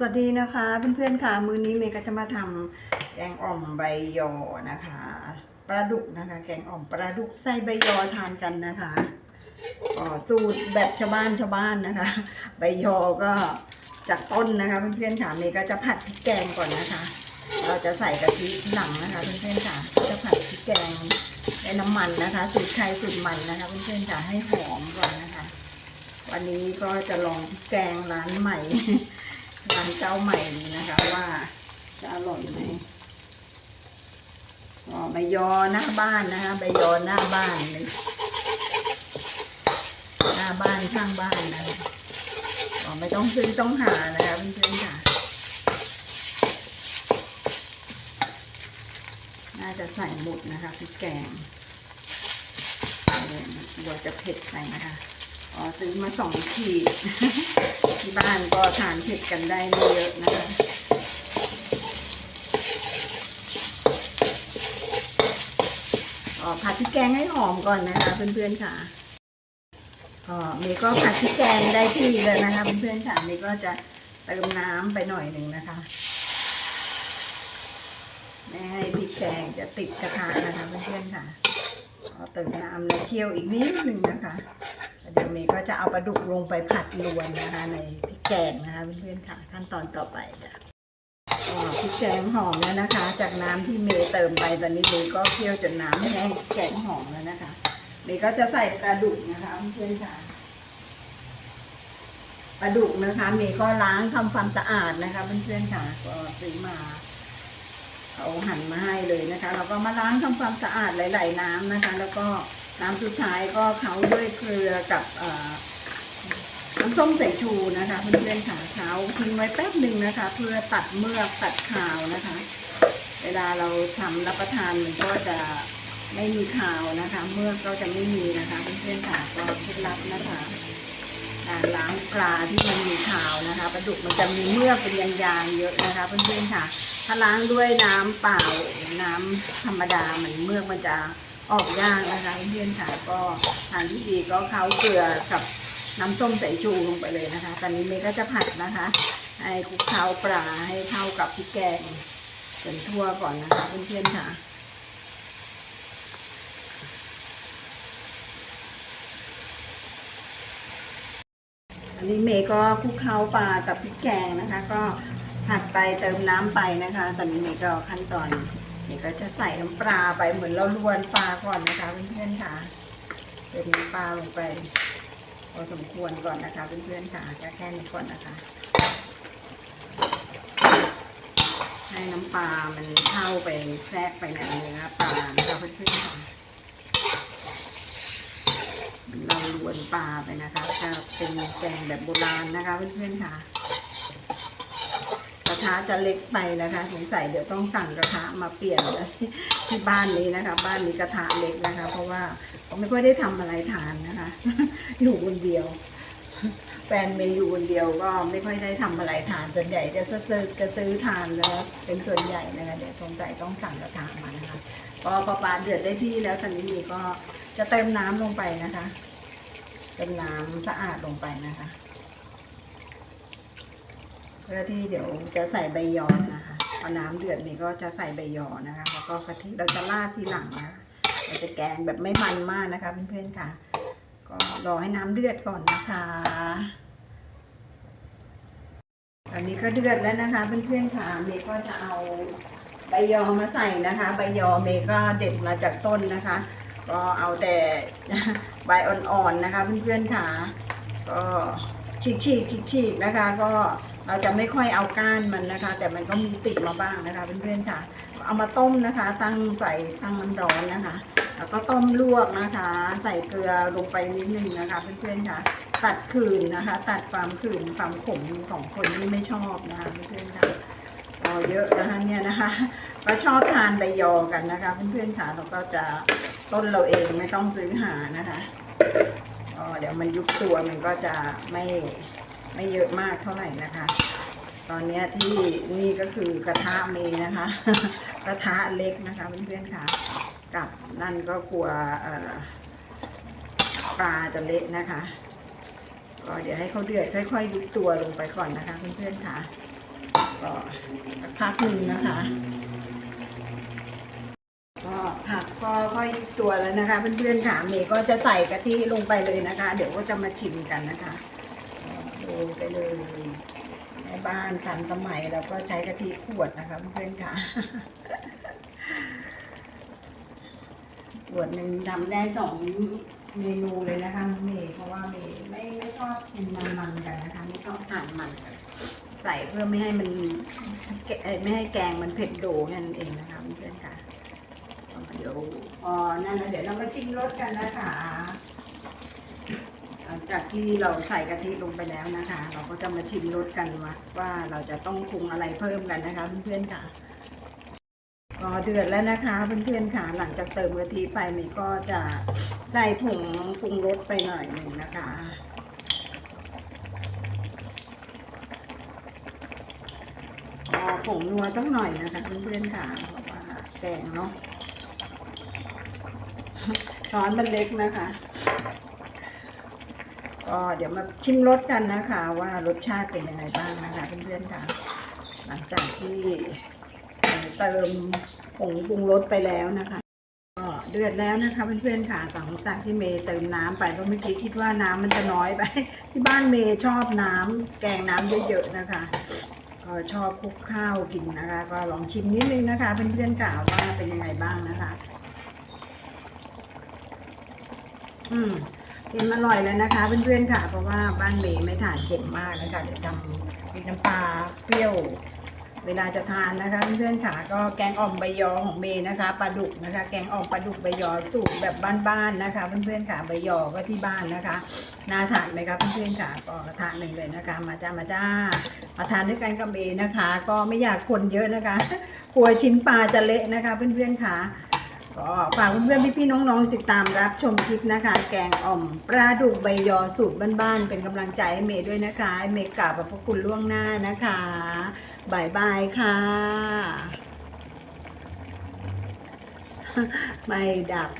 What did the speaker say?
สวัสดีนะคะเพื่อนๆค่ะมื้อนี้เมย์ก็จะมาทำแกงอ่อมใบยอนะคะปลาดุกนะคะ แกงอ่อมปลาดุกใส่ใบยอทานกันนะคะสูตรแบบชาวบ้านชาวบ้านนะคะ ใบยอก็จากต้นนะคะเพื่อนๆค่ะเมย์ก็จะผัดพริกแกงก่อนนะคะ เราจะใส่กะทิหลังนะคะเพื่อนๆค่ะจะผัดพริกแกงในน้ำมันนะคะ สูตรใครสูตรมันนะคะเพื่อนๆค่ะให้หอมก่อนนะคะ วันนี้ก็จะลองพริกแกงร้านใหม่ ร้านเจ้าใหม่นี้นะคะ ว่าจะอร่อยไหมอ๋อใบยอหน้าบ้านนะคะใบยอหน้าบ้านเลยหน้าบ้านข้างบ้านนะคะอ๋อไม่ต้องซื้อต้องหานะคะเพื่อนๆค่ะน่าจะใส่หมดนะคะพริกแกงเดี๋ยวจะเผ็ดไปนะคะ อ๋อซื้อมาสองขีด ที่บ้านก็ทานเผ็ดกันได้ไม่เยอะนะคะอ๋อผัดพริกแกงให้หอมก่อนนะคะเพื่อนๆค่ะอ๋อเมย์ก็ผัดพริกแกงได้ที่แล้วนะคะเพื่อนๆค่ะเมย์ก็จะเติมน้ำไปหน่อยหนึ่งนะคะ ไม่ให้พริกแกงจะติดกระทะนะคะเพื่อนๆค่ะเติมน้ำแล้วเคี่ยวอีกนิดหนึ่งนะคะ ยวเมย์ก็จะเอาปลาดุกลงไปผัดรวนนะคะ ในพริกแกงนะคะเพื่อนๆค่ะขั้นตอนต่อไปค่ะพริกแกงหอมแล้วนะคะ จากน้ำที่เมย์เติมไปตอนนี้เมย์ก็เคี่ยวจนน้ำแห้งแกงหอมแล้วนะคะเมย์ก็จะใส่ปลาดุกนะคะเพื่อนๆค่ะปลาดุกนะคะ เมย์ก็ล้างทำความสะอาดนะคะเพื่อนๆค่ะก็ซื้อมาเขาหั่นมาให้เลยนะคะเราก็มาล้างทำความสะอาดหลาย ๆ น้ำนะคะ แล้วก็ น้ำสุดท้ายก็เขาด้วยเกลือกับน้ำส้มสายชูนะคะ เพื่อนๆค่ะเขาทิ้งไว้แป๊บหนึ่งนะคะ เพื่อตัดเมือกตัดขาวนะคะ เวลาเราทำรับประทานมันก็จะไม่มีขาวนะคะ เมือกก็จะไม่มีนะคะเพื่อนๆค่ะก็เคล็ดลับนะคะการล้างปลาที่มันมีขาวนะคะปลาดุกมันจะมีเมือกเป็นยางๆเยอะนะคะเพื่อนๆค่ะ ถ้าล้างด้วยน้ำเปล่าน้ำธรรมดาเหมือนเมือกมันจะ ออกยากนะคะเพื่อนค่ะก็ทางที่ดีก็เขาเกลือกับน้ำส้มสายชูลงไปเลยนะคะ ตอนนี้เมย์ก็จะผัดนะคะให้คลุกเคล้าปลาให้เข้ากับพริกแกงจนทั่วก่อนนะคะเพื่อนๆค่ะอันนี้เมย์ก็คลุกเคล้าปลากับพริกแกงนะคะ ก็ผัดไปเติมน้ำไปนะคะ ตอนนี้เมย์ก็ขั้นตอน เมย์ก็จะใส่น้ำปลาไปเหมือนเราลวนปลาก่อนนะคะเพื่อนๆค่ะเติมน้ำปลาลงไปพอสมควรก่อนนะคะเพื่อนๆค่ะจะแค่นี้ก่อนนะคะ ให้น้ำปลามันเข้าไปแทรกไปในเนื้อปลานะคะเพื่อนๆค่ะเราลวนปลาไปนะคะจะเป็นแกงแบบโบราณนะคะเพื่อนๆค่ะ กระทะจะเล็กไปนะคะสงสัยเดี๋ยวต้องสั่งกระทะมาเปลี่ยนที่บ้านนี้นะคะ บ้านนี้กระทะเล็กนะคะ เพราะว่าไม่ค่อยได้ทำอะไรทานนะคะอยู่คนเดียวแฟนเมย์อยู่คนเดียวก็ไม่ค่อยได้ทำอะไรทานส่วนใหญ่จะซื้อจะซื้อทานแล้วเป็นส่วนใหญ่นะคะเดี๋ยวสงสัยต้องสั่งกระทะมานะคะพอพอปลาเดือดได้ที่แล้วตอนนี้ก็จะเติมน้ำลงไปนะคะ เป็นน้ำสะอาดลงไปนะคะ เพื่อที่เดี๋ยวจะใส่ใบยอนะคะพอน้ำเดือดนี่ก็จะใส่ใบยอนะคะ แล้วก็กะทิเราจะราดทีหลังนะคะเราจะแกงแบบไม่มันมากนะคะเพื่อนๆค่ะ ก็รอให้น้ำเดือดก่อนนะคะตอนนี้ก็เดือดแล้วนะคะเพื่อนๆค่ะเมย์ก็จะเอาใบยอมาใส่นะคะ ใบยอเมย์ก็เด็ดมาจากต้นนะคะ ก็เอาแต่ใบอ่อนๆนะคะเพื่อนๆค่ะ ก็ฉีกฉีกฉีกฉีกๆนะคะ ก็ เราจะไม่ค่อยเอาก้านมันนะคะ แต่มันก็มีติดมาบ้างนะคะเพื่อนๆค่ะ เอามาต้มนะคะ ตั้งใส่ตั้งน้ำร้อนนะคะ แล้วก็ต้มลวกนะคะ ใส่เกลือลงไปนิดนึงนะคะ เพื่อนๆค่ะ ตัดขืนนะคะ ตัดความขืนความขมของคนที่ไม่ชอบนะคะเพื่อนๆค่ะก็เยอะนะคะเนี่ยนะคะก็ชอบทานใบยอกันนะคะ เพื่อนๆค่ะเราก็จะต้นเราเองไม่ต้องซื้อหานะคะเดี๋ยวมันยุบตัวมันก็จะไม่ ไม่เยอะมากเท่าไหร่นะคะ ตอนนี้ที่นี่ก็คือกระทะเมนะคะ กระทะเล็กนะคะเพื่อนๆค่ะ กับนั่นก็กลัวปลาจะเละนะคะ ก็เดี๋ยวให้เขาเดือดค่อยๆยุบตัวลงไปก่อนนะคะเพื่อนๆค่ะก็พักหนึ่งนะคะ ก็ผักก็ค่อยตัวแล้วนะคะเพื่อนๆค่ะเมย์ก็จะใส่กะทิลงไปเลยนะคะ เดี๋ยวก็จะมาชิมกันนะคะ ไปเลยในบ้านทันสมัยเราก็ใช้กะทิขวดนะคะเพื่อนค่ะขวดหนึ่งทำได้สองเมนูเลยนะคะเมย์เพราะว่าเมย์ไม่ไม่ชอบกินมันมันๆกันนะคะไม่ชอบทานมันใส่เพื่อไม่ให้มันแกเอ่อไม่ให้แกงมันเผ็ดโดแค่นั้นเองนะคะเพื่อนค่ะเดี๋ยวพอนั่นแล้วเดี๋ยวเรามาชิมรสกันนะคะ งจากที่เราใส่กะทิลงไปแล้วนะคะ เราก็จะมาชิมรสกันว่าว่าเราจะต้องปรุงอะไรเพิ่มกันนะคะเพื่อนๆค่ะก็เดือดแล้วนะคะเพื่อนๆค่ะหลังจากเติมกะทิไปนี่ก็จะใส่ผงปรุงรสไปหน่อยหนึ่งนะคะผงนัวสักหน่อยนะคะเพื่อนๆค่ะเพราะว่าแกงเนาะช้อนมันเล็กนะคะ ก็เดี๋ยวมาชิมรสกันนะคะ ว่ารสชาติเป็นยังไงบ้างนะคะเพื่อนๆค่ะ หลังจากที่เติมผงปรุงรสไปแล้วนะคะก็เดือดแล้วนะคะเพื่อนๆค่ะหลังจากที่เมย์เติมน้ำไปเพราะเมื่อกี้คิดว่าน้ำมันจะน้อยไป ที่บ้านเมย์ชอบน้ำแกงน้ำเยอะๆนะคะก็ชอบคลุกข้าวกินนะคะ ก็ลองชิมนิดนึงนะคะเพื่อนๆค่ะว่าเป็นยังไงบ้างนะคะ อืม เค็มอร่อยเลยนะคะเพื่อนๆค่ะ เพราะว่าบ้านเมย์ไม่ทานเค็มมากนะคะเดี๋ยวทำมีน้ำปลาเปรี้ยว เวลาจะทานนะคะเพื่อนๆค่ะก็แกงอ่อมใบยอของเมย์นะคะปลาดุกนะคะ แกงอ่อมปลาดุกใบยอสูตรแบบบ้านๆนะคะเพื่อนๆค่ะใบยอก็ที่บ้านนะคะน่าทานไหมคะเพื่อนๆค่ะก็ทานหนึ่งเลยนะคะ มาจ้ามาจ้ามาทานด้วยกันกับเมย์นะคะ ก็ไม่อยากคนเยอะนะคะ กลัวชิ้นปลาจะเละนะคะเพื่อนๆค่ะ ก็ฝากเพื่อนๆพี่ๆน้องๆติดตามรับชมคลิปนะคะ แกงอ่อมปลาดุกใบยอสูตรบ้านๆเป็นกำลังใจให้เมย์ด้วยนะคะเมย์กราบขอบคุณล่วงหน้านะคะบายบายค่ะ ไม่ดับ